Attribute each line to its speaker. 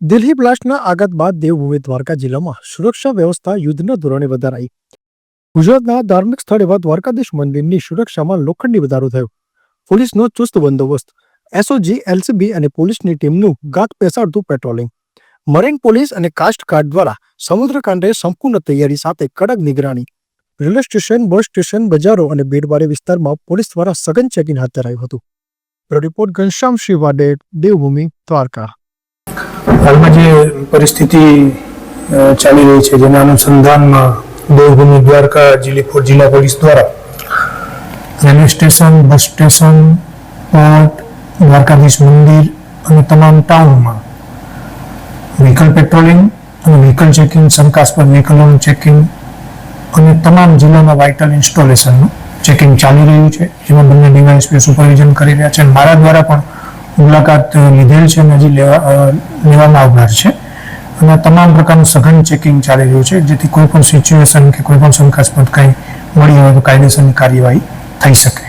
Speaker 1: દિલ્હી બ્લાસ્ટના આઘાત બાદ દેવભૂમિ દ્વારકા જિલ્લામાં સુરક્ષા વ્યવસ્થા યુદ્ધના ધોરણે વધારાઈ. ગુજરાતના ધાર્મિક સ્થળ એવા દ્વારકાધીશ મંદિરની સુરક્ષામાં લોખંડી વધારો થયો. પોલીસનો ચુસ્ત બંદોબસ્ત. એસઓજી એલસીબી અને પોલીસની ટીમનું ગાત પેસાડતું પેટ્રોલિંગ. મરીન પોલીસ અને કાસ્ટ ગાર્ડ દ્વારા સમુદ્રકાંઠે સંપૂર્ણ તૈયારી સાથે કડક નિગરાણી. રેલવે સ્ટેશન, બસ સ્ટેશન, બજારો અને ભીડભાડી વિસ્તારમાં પોલીસ દ્વારા સઘન ચેકિંગ હાથ ધરાયું હતું. Report Ghanshyam Shrivade Devbhumi Dwarka.
Speaker 2: હાલમાં જે પરિસ્થિતિ ચાલી રહી છે, જેના અનુસંધાનમાં દેવભૂમિ દ્વારકા જિલ્લા જિલ્લા પોલીસ દ્વારા railway station, bus station, port, Dwarkadhish મંદિર અને તમામ ટાઉનમાં વ્હીકલ પેટ્રોલિંગ અને વ્હીકલ ચેકિંગ શંકાસ્પદ વ્હીકલોનું ચેકિંગ અને તમામ જિલ્લાના વાઇટલ ઇન્સ્ટોલેશનનું ચેકિંગ ચાલી રહ્યું છે. જેમાં બંને ડીવાયએસપી સુપરવિઝન કરી રહ્યા છે. મારા દ્વારા પણ મુલાકાત લીધેલ છે અને હજી લેવા લેવામાં આવનાર છે. અને તમામ પ્રકારનું સઘન ચેકિંગ ચાલી રહ્યું છે, જેથી કોઈ પણ સિચ્યુએશન કે કોઈ પણ શંકાસ્પદ કંઈ મળી હોય તો કાયદેસરની કાર્યવાહી થઈ શકે.